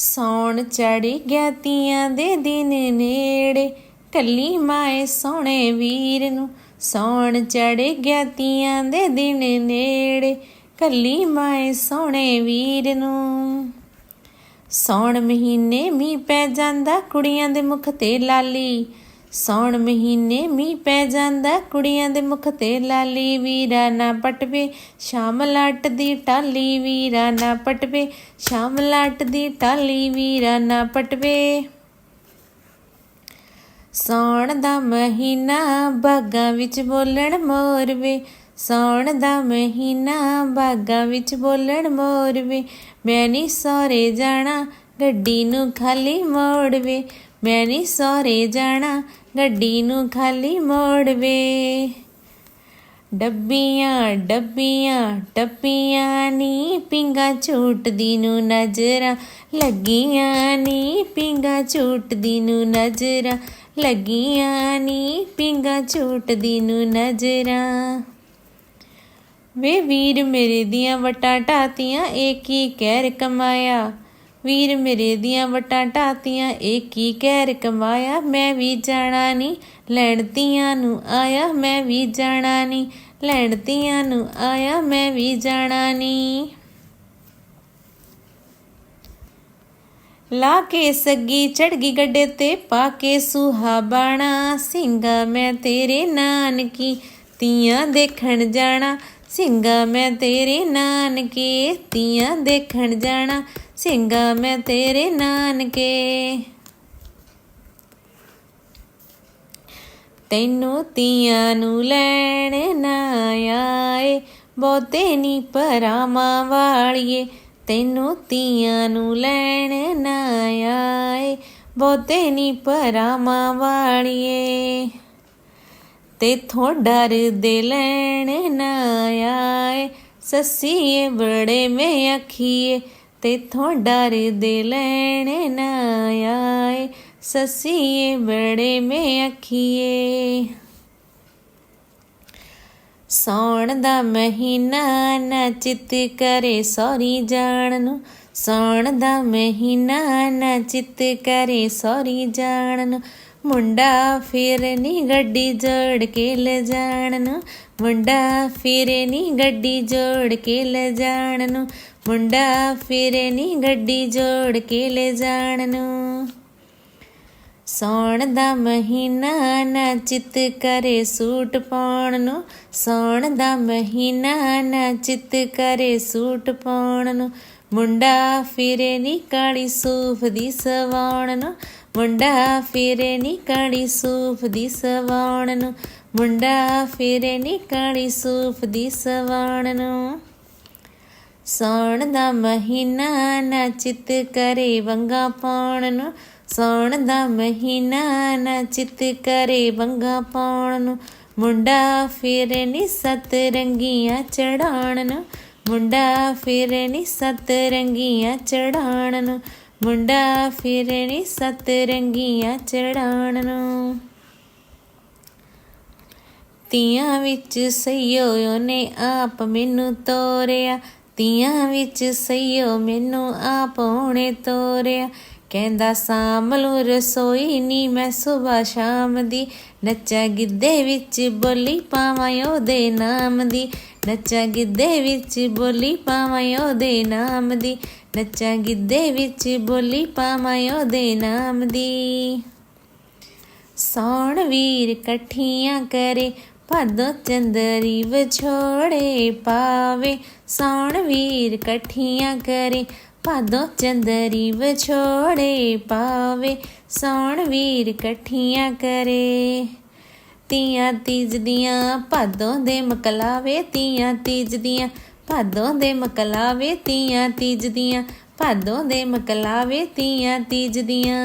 ਸੌਣ ਚੜ ਗਿਆ ਤੀਆਂ ਦੇ ਦਿਨ ਨੇੜੇ। ਕੱਲੀ ਮਾਏ ਸੋਹਣੇ ਵੀਰ ਨੂੰ ਸੌਣ ਚੜ ਗਿਆ ਤੀਆਂ ਦੇ ਦਿਨ ਨੇੜੇ। ਕੱਲੀ ਮਾਏ ਸੋਹਣੇ ਵੀਰ ਨੂੰ ਸੌਣ ਮਹੀਨੇ ਮੀਂਹ ਪੈ ਜਾਂਦਾ ਕੁੜੀਆਂ ਦੇ ਮੁਖ ਤੇ ਲਾਲੀ। ਸੌਣ ਮਹੀਨੇ ਮੀਂਹ ਪੈ ਜਾਂਦਾ, ਕੁੜੀਆਂ ਦੇ ਮੁਖ ਤੇ ਲਾਲੀ ਵੀਰਾ ਨਾ ਪਟਵੇ। ਸ਼ਾਮ ਲੱਟ ਦੀ ਟਾਲੀ ਵੀਰਾ ਨਾ ਪਟਵੇ, ਸ਼ਾਮ ਲੱਟ ਦੀ ਟਾਲੀ ਵੀਰਾ ਨਾ ਪਟਵੇ। ਸੌਣ ਦਾ ਮਹੀਨਾ ਬਾਗਾਂ ਵਿੱਚ ਬੋਲਣ ਮੋਰ ਵੇ ਸੌਣ ਦਾ ਮਹੀਨਾ ਬਾਗਾਂ ਵਿੱਚ ਬੋਲਣ ਮੋਰ ਵੇ ਮੈਂ ਨਹੀਂ ਸੋਰੇ ਜਾਣਾ, ਗੱਡੀ ਨੂੰ ਖਾਲੀ ਮੋੜ ਵੇ ਮੈਂ ਨੀ ਸੋਰੇ ਜਾਣਾ, ਗੱਡੀ ਨੂੰ ਖਾਲੀ ਮੋੜ ਵੇ। ਡੱਬੀਆਂ ਡੱਬੀਆਂ, ਟੱਪੀਆਂ ਨੀ, ਪਿੰਗਾ ਝੂਟਦੀ ਨੂੰ ਨਜ਼ਰਾਂ, ਲੱਗੀਆਂ ਨੀ, ਪਿੰਗਾ ਝੂਟਦੀ ਨੂੰ ਨਜ਼ਰਾਂ, ਲੱਗੀਆਂ ਨੀ, ਪਿੰਗਾ ਝੂਟਦੀ ਨੂੰ ਨਜ਼ਰਾਂ। ਵੇ ਵੀਰ ਮੇਰੇ ਦੀਆਂ ਵਟਾਂ ਢਾਤੀਆਂ ਇਹ ਕੀ ਕਹਿਰ ਕਮਾਇਆ। ਵੀਰ ਮੇਰੇ ਦੀਆਂ ਵਟਾਂ ਢਾਤੀਆਂ, ਇਹ ਕੀ ਕਹਿਰ ਕਮਾਇਆ? ਮੈਂ ਵੀ ਜਾਣਾ ਨਹੀਂ ਲੈਣ ਧੀਆਂ ਨੂੰ ਆਇਆ, ਮੈਂ ਵੀ ਜਾਣਾ ਨਹੀਂ ਲੈਣ ਧੀਆਂ ਨੂੰ ਆਇਆ, ਮੈਂ ਵੀ ਜਾਣਾ ਨਹੀਂ ਲਾ ਕੇ ਸੱਗੀ ਚੜ ਗਈ ਗੱਡੇ ਤੇ, ਪਾ ਕੇ ਸੁਹਾਬਾਣਾ ਸਿੰਘਾ ਮੈਂ ਤੇਰੇ ਨਾਨਕੀ, ਤੀਆਂ ਦੇਖਣ ਜਾਣਾ ਸਿੰਘਾ ਮੈਂ ਤੇਰੇ ਨਾਨਕੇ ਤੀਆਂ ਦੇਖਣ ਜਾਣਾ, ਸਿੰਘਾ ਮੈਂ ਤੇਰੇ ਨਾਨਕੇ। ਤੈਨੂੰ ਤੀਆਂ ਨੂੰ ਲੈਣ ਨਾ ਆਏ, ਬਹੁਤੇ ਨੀ ਪਰਾਵਾਂ ਵਾਲੀਏ। ਤੈਨੂੰ ਤੀਆਂ ਨੂੰ ਲੈਣ ਨਾ ਆਏ, ਬਹੁਤੇ ਨੀ ਪਰਾਵਾਂ ਵਾਲੀਏ। ਤੇਥੋਂ ਡਰਦੇ ਲੈਣ ਨਾ ਆਏ। ਸੱਸੀਏ ਬੜੇ ਮੈਂ ਅਖੀਏ ਤੇਥੋਂ ਡਰਦੇ ਲੈਣ ਨਾ ਆਏ। ਸੱਸੀਏ ਬੜੇ ਮੈਂ ਅਖੀਏ ਸੌਣ ਦਾ ਮਹੀਨਾ ਨਾ ਚਿੱਤ ਕਰੇ ਸੌਰੀ ਜਾਣ ਨੂੰ। ਸੌਣ ਦਾ ਮਹੀਨਾ ਨਾ ਚਿੱਤ ਕਰੇ ਸੌਰੀ ਜਾਣ ਨੂੰ। ਮੁੰਡਾ ਫਿਰ ਨੀ ਗੱਡੀ ਜੋੜ ਕੇ ਲੈ ਜਾਣ ਨੂੰ ਮੁੰਡਾ ਫਿਰ ਨੀ ਗੱਡੀ ਜੋੜ ਕੇ ਲੈ ਜਾਣ ਨੂੰ ਮੁੰਡਾ ਫਿਰ ਨੀ ਗੱਡੀ ਜੋੜ ਕੇ ਲੈ ਜਾਣ ਨੂੰ ਸੌਣ ਦਾ ਮਹੀਨਾ ਨਾ ਚਿੱਤ ਕਰੇ ਸੂਟ ਪਾਉਣ ਨੂੰ। ਸੌਣ ਦਾ ਮਹੀਨਾ ਨਾ ਚਿੱਤ ਕਰੇ ਸੂਟ ਪਾਉਣ ਨੂੰ। ਮੁੰਡਾ ਫਿਰੇ ਨੀ ਕਾਲੀ ਸੂਫ ਦੀ ਸਵਾਉਣ ਨੂੰ। ਮੁੰਡਾ ਫਿਰੇ ਨੀ ਕਾਲੀ ਸੂਫ ਦੀ ਸਵਾਉਣ ਨੂੰ। ਮੁੰਡਾ ਫਿਰੇ ਨੀ ਕਾਲੀ ਸੂਫ ਦੀ ਸਵਾਉਣ ਨੂੰ। ਸੌਣ ਦਾ ਮਹੀਨਾ ਨਾ ਚਿੱਤ ਕਰੇ ਵੰਗਾ ਪਾਉਣ ਨੂੰ। ਸੌਣ ਦਾ ਮਹੀਨਾ ਨਾ ਚਿੱਤ ਕਰੇ ਵੰਗਾ ਪਾਉਣ ਨੂੰ। ਮੁੰਡਾ ਫਿਰ ਨੀ ਸਤ ਰੰਗੀਆਂ ਚੜਾਉਣ ਨੂੰ। ਮੁੰਡਾ ਫਿਰ ਨੀ ਸਤ ਰੰਗੀਆਂ ਚੜਾਉਣ ਨੂੰ। ਮੁੰਡਾ ਫਿਰ ਨੀ ਸਤ ਰੰਗੀਆਂ ਚੜਾਉਣ ਨੂੰ। ਤੀਆਂ ਵਿੱਚ ਸਈਓ ਨੇ ਆਪ ਮੈਨੂੰ ਤੋਰਿਆ। ਤੀਆਂ ਵਿੱਚ ਸਈਓ ਮੈਨੂੰ ਆਪ ਉਹਨੇ ਤੋਰਿਆ। ਕਹਿੰਦਾ ਸਾਮਲੂ ਰਸੋਈ ਨੀ ਮੈਂ ਸਵੇਰ ਸ਼ਾਮ ਦੀ। ਨੱਚਾ ਗਿੱਧੇ ਵਿੱਚ ਬੋਲੀ ਪਾਵਾਂ ਉਹਦੇ ਨਾਮ ਦੀ। ਨੱਚਾ ਗਿੱਧੇ ਵਿੱਚ ਬੋਲੀ ਪਾਵਾਂ ਉਹਦੇ ਨਾਮ ਦੀ। ਨੱਚਾ ਗਿੱਧੇ ਵਿੱਚ ਬੋਲੀ ਪਾਵਾਂ ਉਹਦੇ ਨਾਮ ਦੀ। ਸੌਣ ਵੀਰ ਇਕੱਠੀਆਂ ਕਰੇ, ਭਾਦੋ ਚੰਦਰੀ ਵਿਛੋੜੇ ਪਾਵੇ। ਸੌਣ ਵੀਰ ਇਕੱਠੀਆਂ ਕਰੇ, ਭਾਦੋ ਚੰਦਰੀ ਵਿਛੋੜੇ ਪਾਵੇ। ਸੌਣ ਵੀਰ ਇਕੱਠੀਆਂ ਕਰੇ, ਤੀਆਂ ਤੀਜ ਦੀਆਂ ਭਾਦੋਂ ਦੇ ਮਕਲਾਵੇ। ਤੀਆਂ ਤੀਜ ਦੀਆਂ ਭਾਦੋਂ ਦੇ ਮਕਲਾਵੇ ਤੀਆਂ ਤੀਜ ਦੀਆਂ ਭਾਦੋਂ ਦੇ ਮਕਲਾਵੇ ਤੀਆਂ ਤੀਜ ਦੀਆਂ